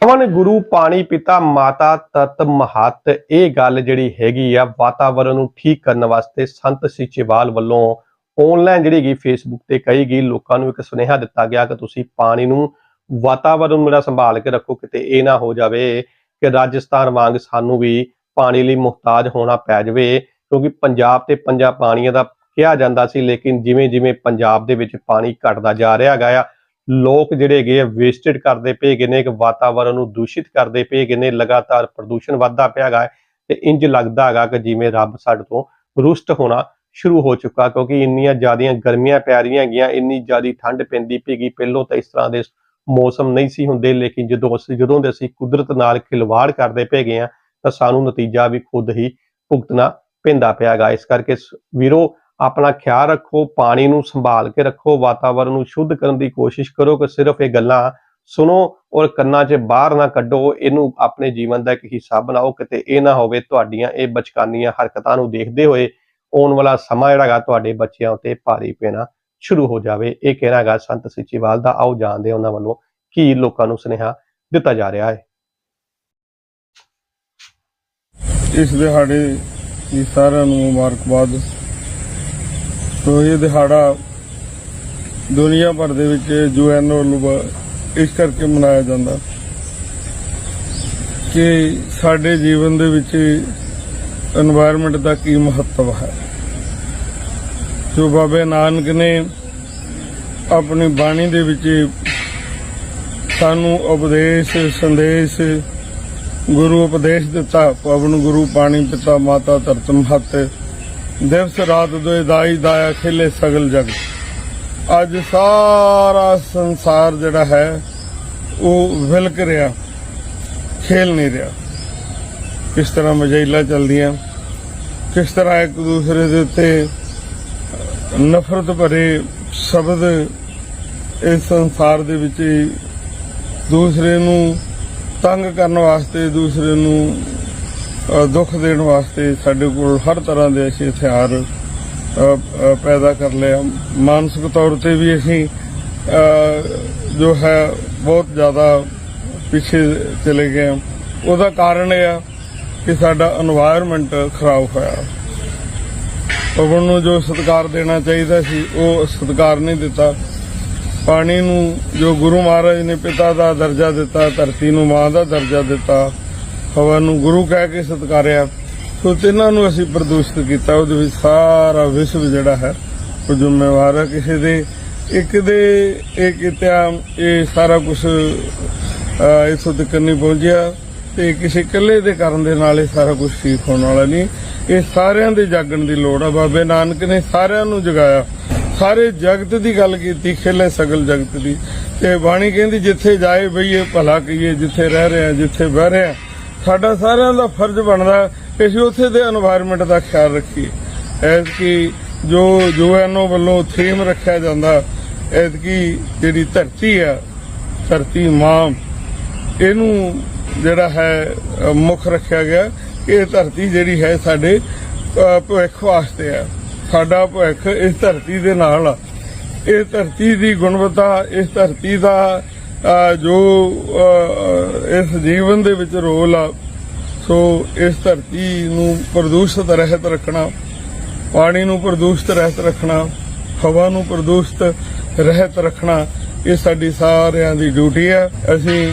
ਪਵਨ ਗੁਰੂ ਪਾਣੀ ਪਿਤਾ ਮਾਤਾ ਤਤ ਮਹਤ, ਇਹ ਗੱਲ ਜਿਹੜੀ ਹੈਗੀ ਆ ਵਾਤਾਵਰਣ ਨੂੰ ਠੀਕ ਕਰਨ ਵਾਸਤੇ ਸੰਤ ਸਿਚੇਵਾਲ ਵੱਲੋਂ ਆਨਲਾਈਨ ਜਿਹੜੀ ਗਈ ਫੇਸਬੁੱਕ ਤੇ ਕਹੀ ਗਈ, ਲੋਕਾਂ ਨੂੰ ਇੱਕ ਸੁਨੇਹਾ ਦਿੱਤਾ ਗਿਆ ਕਿ ਤੁਸੀਂ ਪਾਣੀ ਨੂੰ ਵਾਤਾਵਰਣ ਨੂੰ ਜਿਹੜਾ ਸੰਭਾਲ ਕੇ ਰੱਖੋ, ਕਿਤੇ ਇਹ ਨਾ ਹੋ ਜਾਵੇ ਕਿ ਰਾਜਸਥਾਨ ਵਾਂਗ ਸਾਨੂੰ ਵੀ ਪਾਣੀ ਲਈ ਮੁਹਤਾਜ ਹੋਣਾ ਪੈ ਜਾਵੇ, ਕਿਉਂਕਿ ਪੰਜਾਬ ਤੇ ਪੰਜਾ ਪਾਣੀਆਂ ਦਾ ਕਿਹਾ ਜਾਂਦਾ ਸੀ, ਲੇਕਿਨ ਜਿਵੇਂ ਜਿਵੇਂ ਪੰਜਾਬ ਦੇ ਵਿੱਚ ਪਾਣੀ ਘਟਦਾ ਜਾ ਰਿਹਾ ਹੈਗਾ ਆ, ਲੋਕ ਜਿਹੜੇ ਹੈਗੇ ਆ ਵੇਸਟਡ ਕਰਦੇ ਪਏ ਹੈਗੇ ਨੇ ਕਿ ਵਾਤਾਵਰਣ ਨੂੰ ਦੂਸ਼ਿਤ ਕਰਦੇ ਪਏ ਹੈਗੇ ਨੇ, ਲਗਾਤਾਰ ਪ੍ਰਦੂਸ਼ਣ ਵੱਧਦਾ ਪਿਆ ਹੈਗਾ ਤੇ ਇੰਜ ਲੱਗਦਾ ਹੈਗਾ ਕਿ ਜਿਵੇਂ ਰੱਬ ਸਾਡੇ ਤੋਂ ਰੁਸਟ ਹੋਣਾ ਸ਼ੁਰੂ ਹੋ ਚੁੱਕਾ, ਕਿਉਂਕਿ ਇੰਨੀਆਂ ਜ਼ਿਆਦੀਆਂ ਗਰਮੀਆਂ ਪੈ ਰਹੀਆਂ ਹੈਗੀਆਂ, ਇੰਨੀ ਜ਼ਿਆਦੀ ਠੰਡ ਪੈਂਦੀ ਪਈਗੀ ਪਹਿਲੋਂ ਤਾਂ ਇਸ ਤਰ੍ਹਾਂ ਦੇ ਮੌਸਮ ਨਹੀਂ ਸੀ ਹੁੰਦੇ, ਲੇਕਿਨ ਜਦੋਂ ਅਸੀਂ, ਜਦੋਂ ਦੇ ਅਸੀਂ ਕੁਦਰਤ ਨਾਲ ਖਿਲਵਾੜ ਕਰਦੇ ਪਏ ਗਏ ਆ, ਤਾਂ ਸਾਨੂੰ ਨਤੀਜਾ ਵੀ ਖੁਦ ਹੀ ਭੁਗਤਣਾ ਪੈਂਦਾ ਪਿਆ ਹੈਗਾ ਇਸ ਕਰਕੇ ਵੀਰੋ ਆਪਣਾ ਖਿਆਲ ਰੱਖੋ, ਪਾਣੀ ਨੂੰ ਸੰਭਾਲ ਕੇ ਰੱਖੋ ਵਾਤਾਵਰਣ ਨੂੰ ਸ਼ੁੱਧ ਕਰਨ ਦੀ ਕੋਸ਼ਿਸ਼ ਕਰੋ ਕਿ ਸਿਰਫ ਇਹ ਗੱਲਾਂ ਸੁਣੋ ਔਰ ਕੰਨਾਂ 'ਚ ਬਾਹਰ ਨਾ ਕੱਢੋ, ਇਹਨੂੰ ਆਪਣੇ ਜੀਵਨ ਦਾ ਇੱਕ ਹਿੱਸਾ ਬਣਾਓ, ਕਿਤੇ ਇਹ ਨਾ ਹੋਵੇ ਤੁਹਾਡੀਆਂ ਇਹ ਬਚਕਾਨੀਆਂ ਹਰਕਤਾਂ ਨੂੰ ਦੇਖਦੇ ਹੋਏ ਆਉਣ ਵਾਲਾ ਸਮਾਂ ਜਿਹੜਾ ਤੁਹਾਡੇ ਬੱਚਿਆਂ ਉੱਤੇ ਭਾਰੀ ਪੈਣਾ ਸ਼ੁਰੂ ਹੋ ਜਾਵੇ। ਇਹ ਕਹਿਣਾ ਹੈਗਾ ਸੰਤ ਸਿੱਚੀਵਾਲ ਦਾ, ਆਓ ਜਾਣਦੇ ਉਹਨਾਂ ਵੱਲੋਂ ਕੀ ਲੋਕਾਂ ਨੂੰ ਸੁਨੇਹਾ ਦਿੱਤਾ ਜਾ ਰਿਹਾ ਹੈ। ਇਸ ਦਿਹਾੜੇ ਦੀ ਸਾਰਿਆਂ ਨੂੰ ਮੁਬਾਰਕਬਾਦ। ਸੋ ਇਹ ਦਿਹਾੜਾ ਦੁਨੀਆ ਭਰ ਦੇ ਵਿੱਚ ਯੂਐਨ ਵੱਲੋਂ ਇਸ ਕਰਕੇ ਮਨਾਇਆ ਜਾਂਦਾ ਕਿ ਸਾਡੇ ਜੀਵਨ ਦੇ ਵਿੱਚ এনवायरमेंट ਦਾ ਕੀ ਮਹੱਤਵ ਹੈ। ਜੋ ਬਾਬੇ ਨਾਨਕ ਨੇ ਆਪਣੀ ਬਾਣੀ ਦੇ ਵਿੱਚ ਸਾਨੂੰ ਉਪਦੇਸ਼, ਸੰਦੇਸ਼, ਗੁਰੂ ਉਪਦੇਸ਼ ਦਿੱਤਾ, ਪਵਨ ਗੁਰੂ, ਪਾਣੀ ਪਿਤਾ, ਮਾਤਾ ਧਰਤ ਮਹਤ ਦਿਵਸ ਰਾਤ ਦੋਇ ਦਾਈ ਦਾਇਆ ਖੇਲੇ ਸਗਲ ਜਗ। ਅੱਜ ਸਾਰਾ ਸੰਸਾਰ ਜਿਹੜਾ ਹੈ, ਉਹ ਵਿਲਕ ਰਿਹਾ, ਖੇਲ ਨਹੀਂ ਰਿਹਾ। ਕਿਸ ਤਰ੍ਹਾਂ ਮਜੈਲਾ ਚੱਲਦੀਆਂ, ਕਿਸ ਤਰ੍ਹਾਂ ਇੱਕ ਦੂਸਰੇ ਦੇ ਉੱਤੇ ਨਫ਼ਰਤ ਭਰੇ ਸ਼ਬਦ ਇਸ ਸੰਸਾਰ ਦੇ ਵਿੱਚ ਦੂਸਰੇ ਨੂੰ ਤੰਗ ਕਰਨ ਵਾਸਤੇ, ਦੂਸਰੇ ਨੂੰ ਦੁੱਖ ਦੇਣ ਵਾਸਤੇ ਸਾਡੇ ਕੋਲ ਹਰ ਤਰ੍ਹਾਂ ਦੇ ਅਸੀਂ ਹਥਿਆਰ ਪੈਦਾ ਕਰ ਲਏ ਹਾਂ ਮਾਨਸਿਕ ਤੌਰ ਤੇ ਵੀ ਅਸੀਂ ਜੋ ਹੈ, ਬਹੁਤ ਜ਼ਿਆਦਾ ਪਿੱਛੇ ਚਲੇ ਗਏ ਹਾਂ ਉਹਦਾ ਕਾਰਨ ਇਹ ਆ ਕਿ ਸਾਡਾ এনवायरमेंट ਖਰਾਬ ਹੋਇਆ। ਪਵਨ ਨੂੰ ਜੋ ਸਤਿਕਾਰ ਦੇਣਾ ਚਾਹੀਦਾ ਸੀ, ਉਹ ਸਤਿਕਾਰ ਨਹੀਂ ਦਿੱਤਾ। ਪਾਣੀ ਨੂੰ ਜੋ ਗੁਰੂ ਮਹਾਰਾਜ ਨੇ ਪਿਤਾ ਦਾ ਦਰਜਾ ਦਿੱਤਾ, ਧਰਤੀ ਨੂੰ ਮਾਂ ਦਾ ਦਰਜਾ ਦਿੱਤਾ। ਹਵਾ ਨੂੰ ਗੁਰੂ ਕਹਿ ਕੇ ਸਤਿਕਾਰਿਆ। ਸੋ ਤਿੰਨਾਂ ਨੂੰ ਅਸੀਂ ਪ੍ਰਦੂਸ਼ਿਤ ਕੀਤਾ। ਉਹਦੇ ਵਿੱਚ ਸਾਰਾ ਵਿਸ਼ਵ ਜਿਹੜਾ ਹੈ, ਉਹ ਜ਼ਿੰਮੇਵਾਰ ਹੈ। ਕਿਸੇ ਦੇ ਇੱਕ ਦੇ ਇਹ ਕਿਤਿਆ ਇਹ ਸਾਰਾ ਕੁਝ ਇਥੋਂ ਤੱਕ ਨਹੀਂ ਪਹੁੰਚਿਆ। ਤੇ ਕਿਸੇ ਇਕੱਲੇ ਦੇ ਕਰਨ ਦੇ ਨਾਲ ਇਹ ਸਾਰਾ ਕੁਝ ਠੀਕ ਹੋਣ ਵਾਲਾ ਨਹੀਂ। ਇਹ ਸਾਰਿਆਂ ਦੇ ਜਾਗਣ ਦੀ ਲੋੜ ਆ। ਬਾਬੇ ਨਾਨਕ ਨੇ ਸਾਰਿਆਂ ਨੂੰ ਜਗਾਇਆ। ਸਾਰੇ ਜਗਤ ਦੀ ਗੱਲ ਕੀਤੀ, ਖੇਲੇ ਸਗਲ ਜਗਤ ਦੀ। ਤੇ ਬਾਣੀ ਕਹਿੰਦੀ, ਜਿੱਥੇ ਜਾਏ ਬਈਏ, ਭਲਾ ਕਹੀਏ, ਜਿੱਥੇ ਰਹਿ ਰਹੇ ਆ ਜਿੱਥੇ ਬਹਿ ਰਹੇ ਆ ਸਾਡਾ ਸਾਰਿਆਂ ਦਾ ਫਰਜ਼ ਬਣਦਾ ਕਿ ਅਸੀਂ ਉੱਥੇ ਦੇ এনवायरमेंट ਦਾ ਖਿਆਲ ਰੱਖੀਏ। ਐਸ ਕਿ ਜੋ ਯੂਐਨਓ ਵੱਲੋਂ ਥੀਮ ਰੱਖਿਆ ਜਾਂਦਾ ਐਸ ਕਿ ਜਿਹੜੀ ਧਰਤੀ ਆ, ਧਰਤੀ ਮਾਂ, ਇਹਨੂੰ ਜਿਹੜਾ ਹੈ ਮੁੱਖ ਰੱਖਿਆ ਗਿਆ। ਇਹ ਧਰਤੀ ਜਿਹੜੀ ਹੈ ਸਾਡੇ ਭਵਿੱਖ ਵਾਸਤੇ ਆ। ਸਾਡਾ ਭਵਿੱਖ ਇਸ ਧਰਤੀ ਦੇ ਨਾਲ ਆ। ਇਹ ਧਰਤੀ ਦੀ ਗੁਣਵੱਤਾ, ਇਸ ਧਰਤੀ ਦਾ ਜੋ ਇਸ ਜੀਵਨ ਦੇ ਵਿੱਚ ਰੋਲ ਆ, ਸੋ ਇਸ ਧਰਤੀ ਨੂੰ ਪ੍ਰਦੂਸ਼ਿਤ ਰਹਿਤ ਰੱਖਣਾ, ਪਾਣੀ ਨੂੰ ਪ੍ਰਦੂਸ਼ਿਤ ਰਹਿਤ ਰੱਖਣਾ, ਹਵਾ ਨੂੰ ਪ੍ਰਦੂਸ਼ਿਤ ਰਹਿਤ ਰੱਖਣਾ, ਇਹ ਸਾਡੀ ਸਾਰਿਆਂ ਦੀ ਡਿਊਟੀ ਹੈ। ਅਸੀਂ